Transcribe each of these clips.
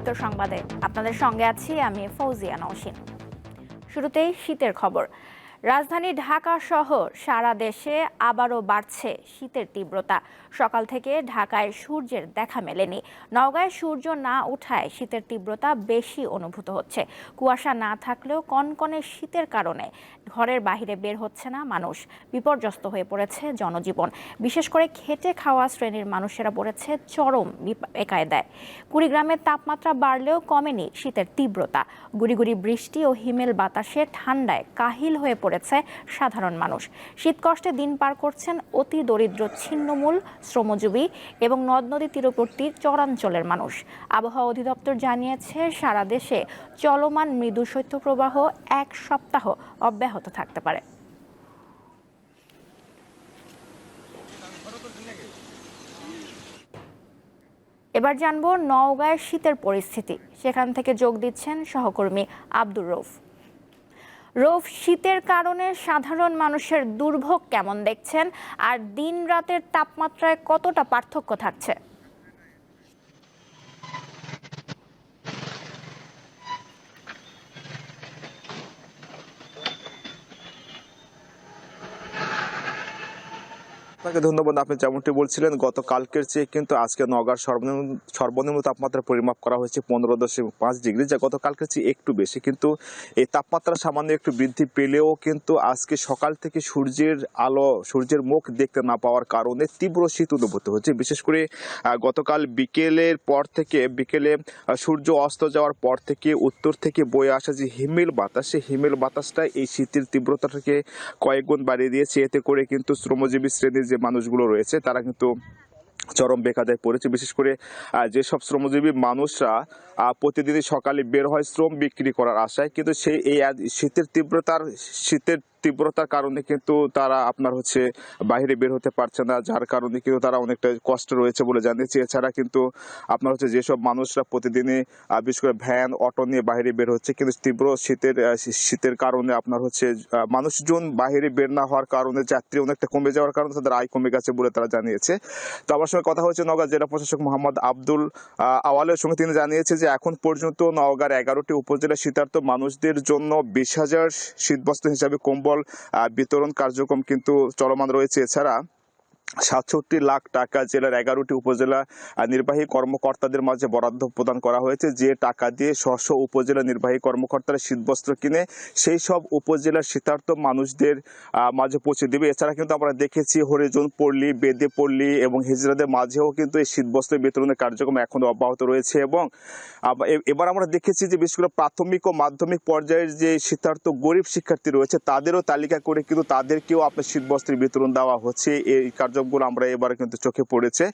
উত্তর সংবাদে। আপনাদের সঙ্গে আছি আমি ফৌজিয়া নওশিন শুরুতেই শীতের খবর। রাজধানী ঢাকা সহ সারা দেশে আবারও বাড়ছে শীতের তীব্রতা। সকাল থেকে ঢাকায় সূর্যের দেখা মেলেনি। নওগাঁয় সূর্য না ওঠায় শীতের তীব্রতা বেশি অনুভূত হচ্ছে। কুয়াশা না থাকলেও কনকনে শীতের কারণে ঘরের বাইরে বের হচ্ছে না মানুষ। বিপর্যস্ত হয়ে পড়েছে জনজীবন। বিশেষ করে খেটে খাওয়া শ্রেণির মানুষেরা পড়েছে চরম একায়দায়। কুড়িগ্রামের তাপমাত্রা বাড়লেও কমেনি শীতের তীব্রতা। গুড়িগুড়ি বৃষ্টি ও হিমেল বাতাসে ঠান্ডায় কাহিল হয়ে পড়েছে সাধারণ মানুষ। শীতকষ্টে দিন পার করছেন অতি দরিদ্র ছিন্নমূল শ্রমজীবী এবং নদ নদী তীরবর্তী চরাঞ্চলের মানুষ। আবহাওয়া অধিদপ্তর জানিয়েছে, সারা দেশে চলমান মৃদু শৈত্যপ্রবাহ এক সপ্তাহ অব্যাহত থাকতে পারে। এবার জানব নওগাঁয় শীতের পরিস্থিতি। সেখান থেকে যোগ দিচ্ছেন সহকর্মী আব্দুর রৌফ রৌফ, শীতের কারণে সাধারণ মানুষের দুর্ভোগ কেমন দেখছেন? আর দিন রাতের তাপমাত্রায় কতটা পার্থক্য থাকছে? আপনাকে ধন্যবাদ, আপনি যেমনটি বলছিলেন, গতকালকের চেয়ে কিন্তু আজকে নগার সর্বনিম্ন সর্বনিম্ন তাপমাত্রা পরিমাপ করা হয়েছে পনেরো দশমিক পাঁচ ডিগ্রি, যা গতকালকের চেয়ে একটু বেশি। কিন্তু এই তাপমাত্রা সামান্য একটু বৃদ্ধি পেলেও কিন্তু আজকে সকাল থেকে সূর্যের আলো, সূর্যের মুখ দেখতে না পাওয়ার কারণে তীব্র শীত অনুভূত হচ্ছে। বিশেষ করে গতকাল বিকেলের পর থেকে, বিকেলে সূর্য অস্ত যাওয়ার পর থেকে উত্তর থেকে বয়ে আসা যে হিমেল বাতাস, সেই হিমেল বাতাসটা এই শীতের তীব্রতাটাকে কয়েক গুণ বাড়িয়ে দিয়েছে। এতে করে কিন্তু শ্রমজীবী শ্রেণির যে মানুষগুলো রয়েছে, তারা কিন্তু চরম বেকাদায় পড়েছে। বিশেষ করে যেসব শ্রমজীবী মানুষরা প্রতিদিন সকালে বের হয় শ্রম বিক্রি করার আশায়, কিন্তু সেই এই শীতের তীব্রতার, শীতের তীব্রতার কারণে কিন্তু তারা আপনার হচ্ছে বাইরে বের হতে পারছে না, যার কারণে কিন্তু তারা অনেকটা কষ্ট রয়েছে বলে জানিয়েছে। এছাড়া কিন্তু আপনার হচ্ছে যেসব মানুষরা প্রতিদিনই বিশেষ করে ভ্যান, অটো নিয়ে বাইরে বের হচ্ছে, কিন্তু তীব্র শীতের শীতের কারণে আপনার হচ্ছে মানুষজন বাইরে বের না হওয়ার কারণে যাত্রী অনেকটা কমে যাওয়ার কারণে তাদের আয় কমে গেছে বলে তারা জানিয়েছে। তো আমার সঙ্গে কথা হচ্ছে নওগাঁ জেলা প্রশাসক মোহাম্মদ আব্দুল আওয়ালের সঙ্গে। তিনি জানিয়েছে যে এখন পর্যন্ত নওগাঁর এগারোটি উপজেলা শীতার্থ মানুষদের জন্য বিশ হাজার শীতবস্ত্র হিসাবে কম্বল আহ, বিতরণ কার্যক্রম কিন্তু চলমান রয়েছে। এছাড়া সাতষট্টি লাখ টাকা জেলার এগারোটি উপজেলা নির্বাহী কর্মকর্তাদের মাঝে বরাদ্দ প্রদান করা হয়েছে। যে টাকা দিয়ে স্ব উপজেলা নির্বাহী কর্মকর্তারা শীতবস্ত্র কিনে, সেই সব উপজেলার শীতার্থ মানুষদের মাঝে পৌঁছে দেবে। এছাড়া কিন্তু আমরা দেখেছি হরিজন পল্লী, বেদে পল্লী এবং হিজরাদের মাঝেও কিন্তু এই শীতবস্ত্র বিতরণের কার্যক্রম এখনও অব্যাহত রয়েছে এবং এবার আমরা দেখেছি যে বিশেষ করে প্রাথমিক ও মাধ্যমিক পর্যায়ের যে শীতার্থ গরিব শিক্ষার্থী রয়েছে, তাদেরও তালিকা করে কিন্তু তাদেরকেও আপনার শীতবস্ত্রের বিতরণ দেওয়া হচ্ছে। এই কার্যক্রমগুলো আমরা এবার কিন্তু চোখে পড়েছে।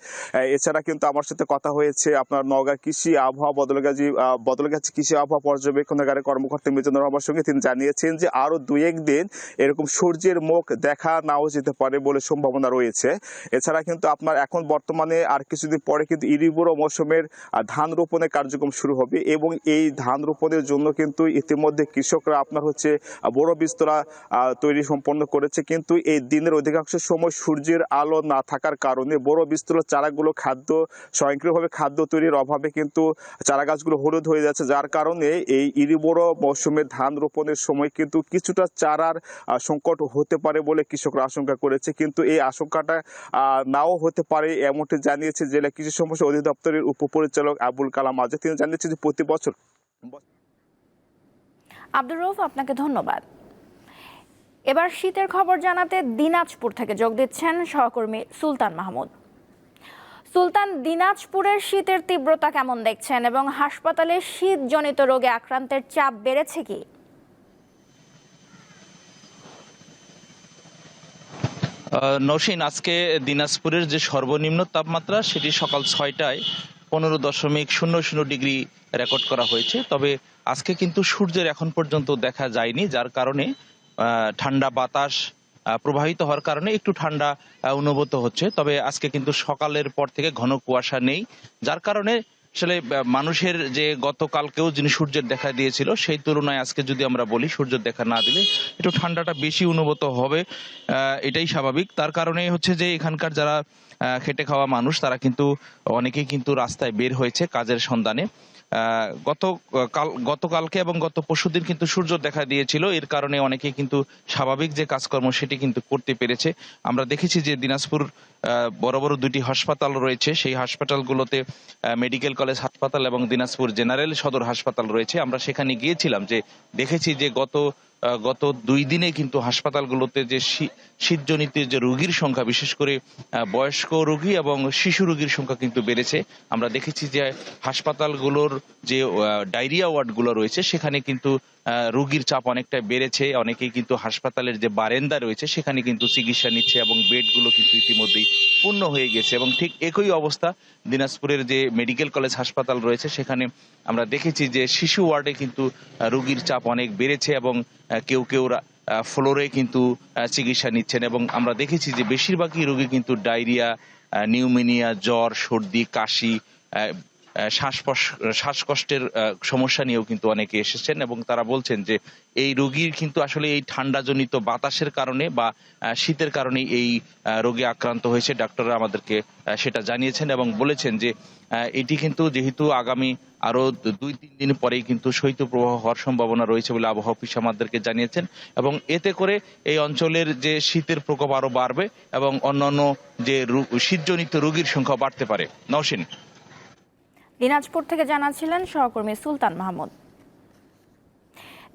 এছাড়া কিন্তু আমার সাথে কথা হয়েছে আপনার নওগাঁ কৃষি আবহাওয়া বদলগাজী বদলগাছি কৃষি আবহাওয়া পর্যবেক্ষণাগারের কর্মকর্তা মিজানুর রহমান সঙ্গে তিনি জানিয়েছেন যে আরও দুই একদিন এরকম সূর্যের মুখ দেখা নাও যেতে পারে বলে সম্ভাবনা রয়েছে। এছাড়া কিন্তু আপনার এখন বর্তমানে আর কিছুদিন পরে কিন্তু ইরিবুড়ো মৌসুমের ধান রোপণের কার্যক্রম শুরু হবে এবং এই ধান রোপণের জন্য কিন্তু ইতিমধ্যে কৃষকরা আপনার হচ্ছে বড় বিস্তরা তৈরি সম্পন্ন করেছে। কিন্তু এই দিনের অধিকাংশ সময় সূর্যের আলো না থাকার কারণে বড় বিস্তর চারাগুলো খাদ্য, স্বয়ংক্রিয়ভাবে খাদ্য তৈরির অভাবে কিন্তু চারা গাছগুলো হলুদ হয়ে যাচ্ছে। যার কারণে এই ইরিবড় মৌসুমে ধান রোপণের সময় কিন্তু কিছুটা চারার সংকট হতে পারে বলে কৃষকরা আশঙ্কা করেছে। কিন্তু এই আশঙ্কাটা নাও হতে পারে এমনটি জানিয়েছে জেলা কৃষি সমস্যা অধিদপ্তরের উপপরিচালক আবুল কালাম আজাদ তিনি জানিয়েছেন যে প্রতি বছর আব্দুর রৌফ আপনাকে ধন্যবাদ। এবার শীতের খবর জানাতে দিনাজপুর থেকে যোগ দিচ্ছেন সহকর্মী সুলতান মাহমুদ। সুলতান, দিনাজপুরের শীতের তীব্রতা কেমন দেখছেন এবং হাসপাতালে শীতজনিত রোগে আক্রান্তের চাপ বেড়েছে কি? নৌসিন, আজকে দিনাজপুরের যে সর্বনিম্ন তাপমাত্রা সেটি সকাল ছয়টায় পনেরো দশমিক শূন্য শূন্য ডিগ্রি রেকর্ড করা হয়েছে। তবে আজকে কিন্তু সূর্যের এখন পর্যন্ত দেখা যায়নি, যার কারণে ঠান্ডা বাতাস প্রবাহিত হওয়ার কারণে একটু ঠান্ডা অনুভূত হচ্ছে। তবে আজকে কিন্তু সকালের পর থেকে ঘন কুয়াশা নেই। যার কারণে আসলে মানুষের যে গতকালকেও যিনি সূর্যের দেখা দিয়েছিল, সেই তুলনায় আজকে যদি আমরা বলি, সূর্যের দেখা না দিলে একটু ঠান্ডাটা বেশি অনুভূত হবে এটাই স্বাভাবিক। তার কারণে হচ্ছে যে এখানকার যারা খেটে খাওয়া মানুষ, তারা কিন্তু অনেকেই কিন্তু রাস্তায় বের হয়েছে কাজের সন্ধানে। গত কাল, গতকালকে এবং গত পরশুদিন কিন্তু সূর্য দেখা দিয়েছিল। এর কারণে অনেকে কিন্তু স্বাভাবিক যে কাজকর্ম সেটি কিন্তু করতে পেরেছে। আমরা দেখেছি যে দিনাজপুর বড় বড় দুটি হাসপাতাল রয়েছে। সেই হাসপাতালগুলোতে মেডিকেল কলেজ হাসপাতাল এবং দিনাজপুর জেনারেল সদর হাসপাতাল রয়েছে। আমরা সেখানে গিয়েছিলাম যে দেখেছি যে গত গত দুই দিনে কিন্তু হাসপাতালগুলোতে যে শীতজনিত যে রোগীর সংখ্যা, বিশেষ করে বয়স্ক রোগী এবং শিশু রোগীর সংখ্যা কিন্তু বেড়েছে। আমরা দেখেছি যে হাসপাতালগুলোর যে ডায়রিয়া ওয়ার্ডগুলো রয়েছে, সেখানে কিন্তু রোগীর চাপ অনেকটা বেড়েছে। অনেকেই কিন্তু হাসপাতালের যে বারেন্দা রয়েছে, সেখানে কিন্তু চিকিৎসা নিচ্ছে এবং বেডগুলো কিন্তু ইতিমধ্যেই পূর্ণ হয়ে গেছে। এবং ঠিক একই অবস্থা দিনাজপুরের যে মেডিকেল কলেজ হাসপাতাল রয়েছে, সেখানে আমরা দেখেছি যে শিশু ওয়ার্ডে কিন্তু রোগীর চাপ অনেক বেড়েছে এবং কেউ কেউ ফ্লোরে কিন্তু চিকিৎসা নিচ্ছেন এবং আমরা দেখেছি যে বেশিরভাগই রোগী কিন্তু ডায়রিয়া নিউমোনিয়া, জ্বর, সর্দি, কাশি শ্বাসকষ্টের সমস্যা নিয়েও কিন্তু অনেকে এসেছেন এবং তারা বলছেন যে এই রোগীর কিন্তু আসলে এই ঠান্ডাজনিত বাতাসের কারণে বা শীতের কারণে এই রোগে আক্রান্ত হয়েছে। ডাক্তাররা আমাদেরকে সেটা জানিয়েছেন এবং বলেছেন যে এটি কিন্তু যেহেতু আগামী আরও দুই, তিন দিন পরেই কিন্তু শৈত্যপ্রবাহ হওয়ার সম্ভাবনা রয়েছে বলে আবহাওয়া অফিস আমাদেরকে জানিয়েছেন এবং এতে করে এই অঞ্চলের যে শীতের প্রকোপ আরও বাড়বে এবং অন্যান্য যে শীতজনিত রোগীর সংখ্যা বাড়তে পারে। নওশিন। দিনাজপুর থেকে জানাচ্ছিলেন সহকর্মী সুলতান মাহমুদ।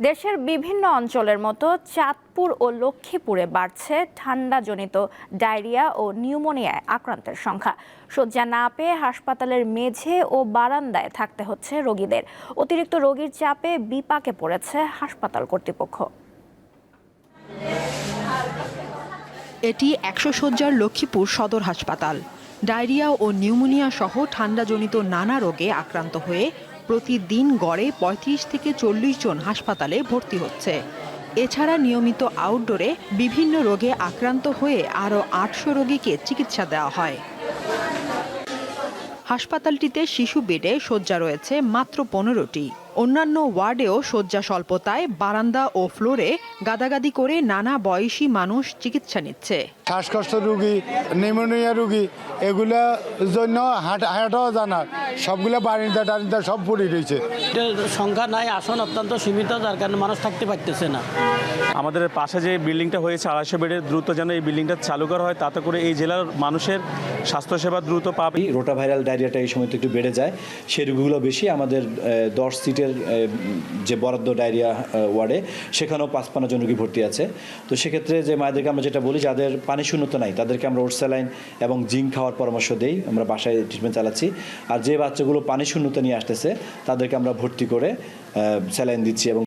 দেশের বিভিন্ন অঞ্চলের মতো চাঁদপুর ও লক্ষ্মীপুরে বাড়ছে ঠান্ডাজনিত ডায়রিয়া ও নিউমোনিয়ায় আক্রান্তের সংখ্যা। শয্যা না পেয়ে হাসপাতালের মেঝে ও বারান্দায় থাকতে হচ্ছে রোগীদের। অতিরিক্ত রোগীর চাপে বিপাকে পড়েছে হাসপাতাল কর্তৃপক্ষ। এটি একশো শয্যার লক্ষ্মীপুর সদর হাসপাতাল। ডায়রিয়া ও নিউমোনিয়া সহ ঠান্ডাজনিত নানা রোগে আক্রান্ত হয়ে প্রতিদিন গড়ে ৩৫ থেকে চল্লিশ জন হাসপাতালে ভর্তি হচ্ছে। এছাড়া নিয়মিত আউটডোরে বিভিন্ন রোগে আক্রান্ত হয়ে আরও আটশো রোগীকে চিকিৎসা দেওয়া হয়। হাসপাতালটিতে শিশু বেডে শয্যা রয়েছে মাত্র পনেরোটি। অন্যান্য ওয়ার্ডেও শয্যা স্বল্পতায় বারান্দা ও ফ্লোরে গাদাগাদি করে নানা বয়সী মানুষ চিকিৎসা নিচ্ছে। শ্বাসকষ্ট রুগী নিউমোনিয়া রুগী এগুলা জন্য হাঁটা হাঁটাও জানা। সবগুলো বারিন্দা টারিন্দা সব পড়ে রয়েছে। সংখ্যা নাই আসন অত্যন্ত সীমিত যার কারণে মানুষ থাকতে পারতেছে না। আমাদের পাশে যে বিল্ডিংটা হয়েছে আড়াইশো বেডের দ্রুত যেন এই বিল্ডিংটা চালু করা হয় তাতে করে এই জেলার মানুষের স্বাস্থ্যসেবা দ্রুত পাবে। রোটা ভাইরাল ডায়রিয়াটা এই সময় তো একটু বেড়ে যায়। সেই রোগীগুলো বেশি আমাদের দশ সিটের আহ, যে বরাদ্দ ডায়রিয়া ওয়ার্ডে সেখানেও পাঁচপান্ন জন রোগী ভর্তি আছে। তো সেক্ষেত্রে যে মায়েদেরকে আমরা যেটা বলি যাদের পানি শূন্যতা নাই তাদেরকে আমরা ওরস্যালাইন এবং জিঙ্ক খাওয়ার পরামর্শ দিই আমরা বাসায় ট্রিটমেন্ট চালাচ্ছি। আর যে বাচ্চাগুলো পানি শূন্যতা নিয়ে আসতেছে তাদেরকে আমরা ভর্তি করে স্যালাইন দিচ্ছি এবং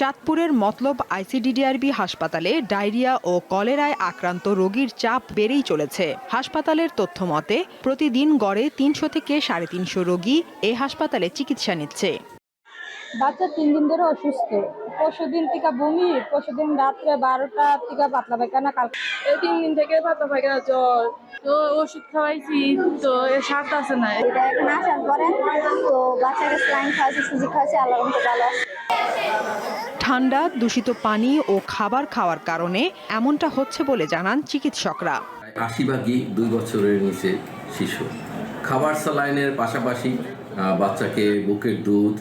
চাঁদপুরের মতলব আইসিডিডিআরবি হাসপাতালে ডায়রিয়া ও কলেরায় আক্রান্ত রোগীর চাপ বেড়েই চলেছে। হাসপাতালের তথ্য মতে প্রতিদিন গড়ে তিনশো থেকে সাড়ে তিনশো রোগী এ হাসপাতালে চিকিৎসা নিচ্ছে। বাচ্চা তিন দিন ধরে অসুস্থ। পরশু দিন থেকে বমি পরশু দিন রাত্রে বারোটা থেকে পাতলা পায়খানা কাল এই তিন দিন থেকে পাতা পায়খানা জ্বর। তো ওষুধ খাওয়াইছি তো সাত আছে না। এটা এখানে আসার পরে তো বাচ্চাকে স্লাইন খাওয়াচ্ছে সুজি খাওয়াচ্ছে আল্লাহ ভালো আছে। ঠান্ডা, দূষিত পানি ও খাবার খাওয়ার কারণে এমনটা হচ্ছে বলে জানান চিকিৎসকরা। আশি ভাগই দুই বছরের নিচে শিশু। খাবার স্যালাইনের পাশাপাশি বাচ্চাকে বুকের দুধ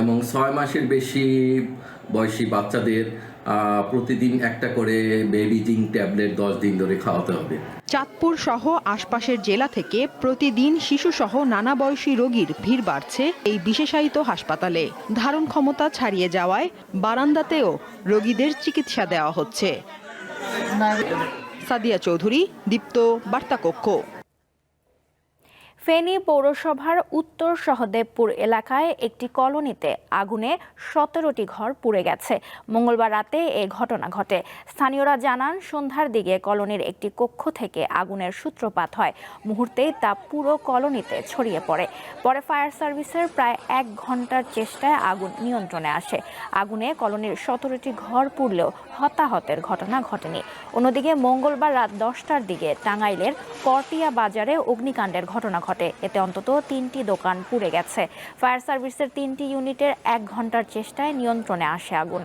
এবং ছয় মাসের বেশি বয়সী বাচ্চাদের প্রতিদিন একটা করে বেবি জিঙ্ক ট্যাবলেট দশ দিন ধরে খাওয়াতে হবে। চাঁদপুর সহ আশপাশের জেলা থেকে প্রতিদিন শিশুসহ নানা বয়সী রোগীর ভিড় বাড়ছে এই বিশেষায়িত হাসপাতালে। ধারণ ক্ষমতা ছাড়িয়ে যাওয়ায় বারান্দাতেও রোগীদের চিকিৎসা দেওয়া হচ্ছে। সাদিয়া চৌধুরী, দীপ্ত বার্তাকক্ষ। ফেনী পৌরসভার উত্তর সহদেবপুর এলাকায় একটি কলোনিতে আগুনে সতেরোটি ঘর পুড়ে গেছে। মঙ্গলবার রাতে এ ঘটনা ঘটে। স্থানীয়রা জানান, সন্ধ্যার দিকে কলোনির একটি কক্ষ থেকে আগুনের সূত্রপাত হয়। মুহূর্তেই তা পুরো কলোনিতে ছড়িয়ে পড়ে। পরে ফায়ার সার্ভিসের প্রায় এক ঘণ্টার চেষ্টায় আগুন নিয়ন্ত্রণে আসে। আগুনে কলোনির সতেরোটি ঘর পুড়লেও হতাহতের ঘটনা ঘটেনি। অন্যদিকে মঙ্গলবার রাত দশটার দিকে টাঙ্গাইলের করটিয়া বাজারে অগ্নিকাণ্ডের ঘটনা ঘটে। এতে অন্তত তিনটি দোকান পুড়ে গেছে। ফায়ার সার্ভিসের তিনটি ইউনিটের এক ঘণ্টার চেষ্টায় নিয়ন্ত্রণে আসে আগুন।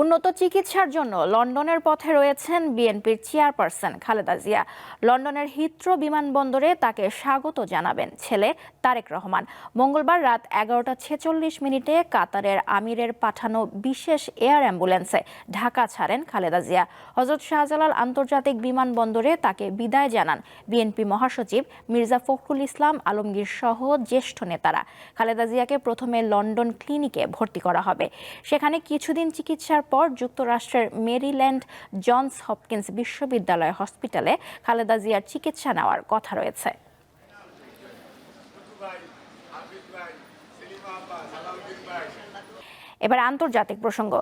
উন্নত চিকিৎসার জন্য লন্ডনের পথে রয়েছেন বিএনপির চেয়ারপারসন খালেদা জিয়া। লন্ডনের হিথ্রো বিমানবন্দরে তাকে স্বাগত জানাবেন ছেলে তারেক রহমান। মঙ্গলবার রাত এগারোটা ছেচল্লিশ মিনিটে কাতারের আমিরের পাঠানো বিশেষ এয়ার অ্যাম্বুলেন্সে ঢাকা ছাড়েন খালেদা জিয়া। হজরত শাহজালাল আন্তর্জাতিক বিমানবন্দরে তাকে বিদায় জানান বিএনপি মহাসচিব মির্জা ফখরুল ইসলাম আলমগীর সহ জ্যেষ্ঠ নেতারা। খালেদা জিয়াকে প্রথমে লন্ডন ক্লিনিকে ভর্তি করা হবে। সেখানে কিছুদিন চিকিৎসার পর যুক্তরাষ্ট্রের মেরিল্যান্ড জনস হপকিন্স বিশ্ববিদ্যালয় হসপিটালে খালেদা জিয়ার চিকিৎসা নেওয়ার কথা রয়েছে। এবার আন্তর্জাতিক প্রসঙ্গ।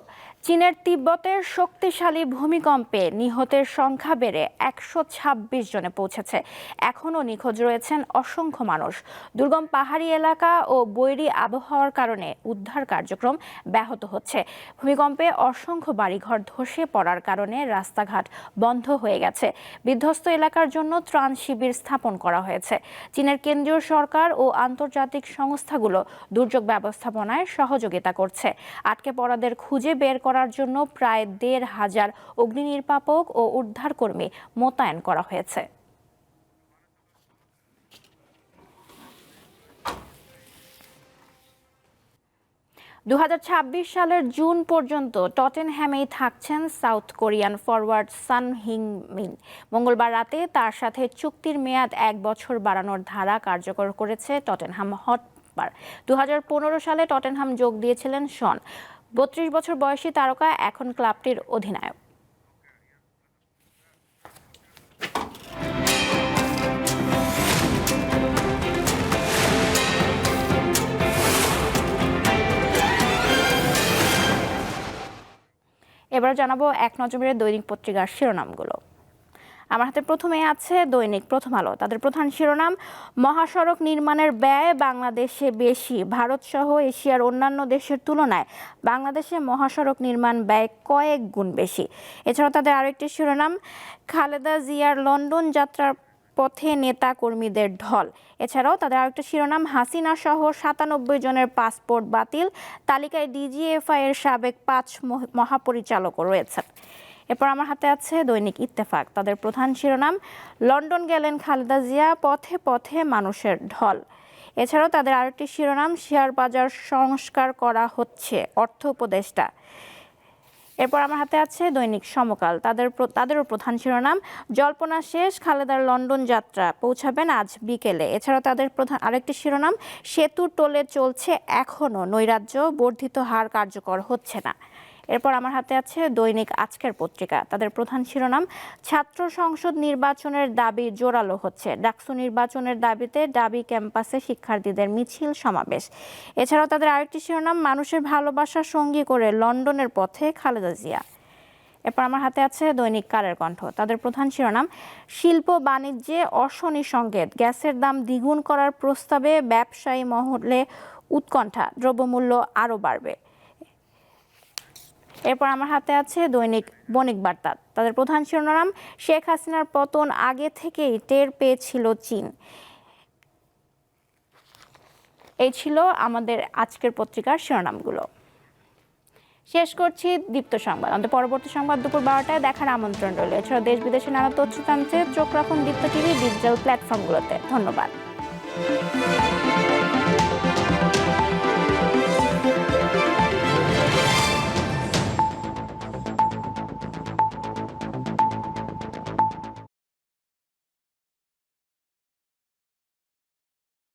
চীনের তিব্বতের শক্তিশালী ভূমিকম্পে নিহতের সংখ্যা বেড়ে একশো ছাব্বিশ জনে পৌঁছেছে। এখনও নিখোঁজ রয়েছেন অসংখ্য মানুষ। দুর্গম পাহাড়ি এলাকা ও বৈরী আবহাওয়ার কারণে উদ্ধার কার্যক্রম ব্যাহত হচ্ছে। ভূমিকম্পে অসংখ্য বাড়িঘর ধসে পড়ার কারণে রাস্তাঘাট বন্ধ হয়ে গেছে। বিধ্বস্ত এলাকার জন্য ত্রাণ শিবির স্থাপন করা হয়েছে। চীনের কেন্দ্রীয় সরকার ও আন্তর্জাতিক সংস্থাগুলো দুর্যোগ ব্যবস্থাপনায় সহযোগিতা করছে। আটকে পড়াদের খুঁজে বের করার জন্য প্রায় দেড় হাজার অগ্নি নির্বাপক ও উদ্ধারকর্মী মোতায়েন করা হয়েছে। দু হাজার ছাব্বিশ সালের জুন পর্যন্ত টটেনহ্যামেই থাকছেন সাউথ কোরিয়ান ফরওয়ার্ড সান হিং মিন মঙ্গলবার রাতে তার সাথে চুক্তির মেয়াদ এক বছর বাড়ানোর ধারা কার্যকর করেছে টটেনহাম হটবার দু সালে টটেনহাম যোগ দিয়েছিলেন শন। বত্রিশ বছর বয়সী তারকা এখন ক্লাবটির অধিনায়ক। এবার জানাব এক নজরের দৈনিক পত্রিকার শিরোনামগুলো। আমার হাতে প্রথমে আছে দৈনিক প্রথম আলো। তাদের প্রধান শিরোনাম, মহাসড়ক নির্মাণের ব্যয় বাংলাদেশে বেশি। ভারত সহ এশিয়ার অন্যান্য দেশের তুলনায় বাংলাদেশে মহাসড়ক নির্মাণ ব্যয় কয়েক গুণ বেশি। এছাড়াও তাদের আরেকটি শিরোনাম, খালেদা জিয়ার লন্ডন যাত্রার পথে নেতা কর্মীদের ঢল। এছাড়াও তাদের আরেকটা শিরোনাম, হাসিনা সহ সাতানব্বই জনের পাসপোর্ট বাতিল। তালিকায় ডিজিএফআই এর সাবেক পাঁচ মহ- মহাপরিচালকও রয়েছেন। এরপর আমার হাতে আছে দৈনিক ইত্তেফাক। তাদের প্রধান শিরোনাম, লন্ডন গেলেন খালেদা জিয়া, পথে পথে মানুষের ঢল। এছাড়াও তাদের আরেকটি শিরোনাম, শেয়ার বাজার সংস্কার করা হচ্ছে, অর্থ উপদেষ্টা। এরপর আমার হাতে আছে দৈনিক সমকাল। তাদের তাদেরও প্রধান শিরোনাম, জল্পনা শেষ, খালেদার লন্ডন যাত্রা পৌঁছাবেন আজ বিকেলে। এছাড়াও তাদের প্রধান আরেকটি শিরোনাম, সেতু টোলে চলছে এখনও নৈরাজ্য বর্ধিত হার কার্যকর হচ্ছে না। এরপর আমার হাতে আছে দৈনিক আজকের পত্রিকা। তাদের প্রধান শিরোনাম, ছাত্র সংসদ নির্বাচনের দাবি জোরালো হচ্ছে। ডাকসু নির্বাচনের দাবিতে ডাবি ক্যাম্পাসে শিক্ষার্থীদের মিছিল সমাবেশ। এছাড়াও তাদের আরেকটি শিরোনাম, মানুষের ভালোবাসা সঙ্গী করে লন্ডনের পথে খালেদা জিয়া। এরপর আমার হাতে আছে দৈনিক কালের কণ্ঠ। তাদের প্রধান শিরোনাম, শিল্প বাণিজ্যে অশনি সংকেত। গ্যাসের দাম দ্বিগুণ করার প্রস্তাবে ব্যবসায়ী মহলে উৎকণ্ঠা। দ্রব্যমূল্য আরও বাড়বে। এরপর আমার হাতে আছে দৈনিক বণিক বার্তা। তাদের প্রধান শিরোনাম, শেখ হাসিনার পতন আগে থেকেই টের পেয়েছিল চীন। এই ছিল আমাদের আজকের পত্রিকার শিরোনামগুলো। শেষ করছি দীপ্ত সংবাদ। আমাদের পরবর্তী সংবাদ দুপুর বারোটায় দেখার আমন্ত্রণ রইল। এছাড়াও দেশ বিদেশে নানা তথ্য জানতে চোখ রাখুন দীপ্ত টিভি, ডিজিটাল প্ল্যাটফর্মগুলোতে। ধন্যবাদ।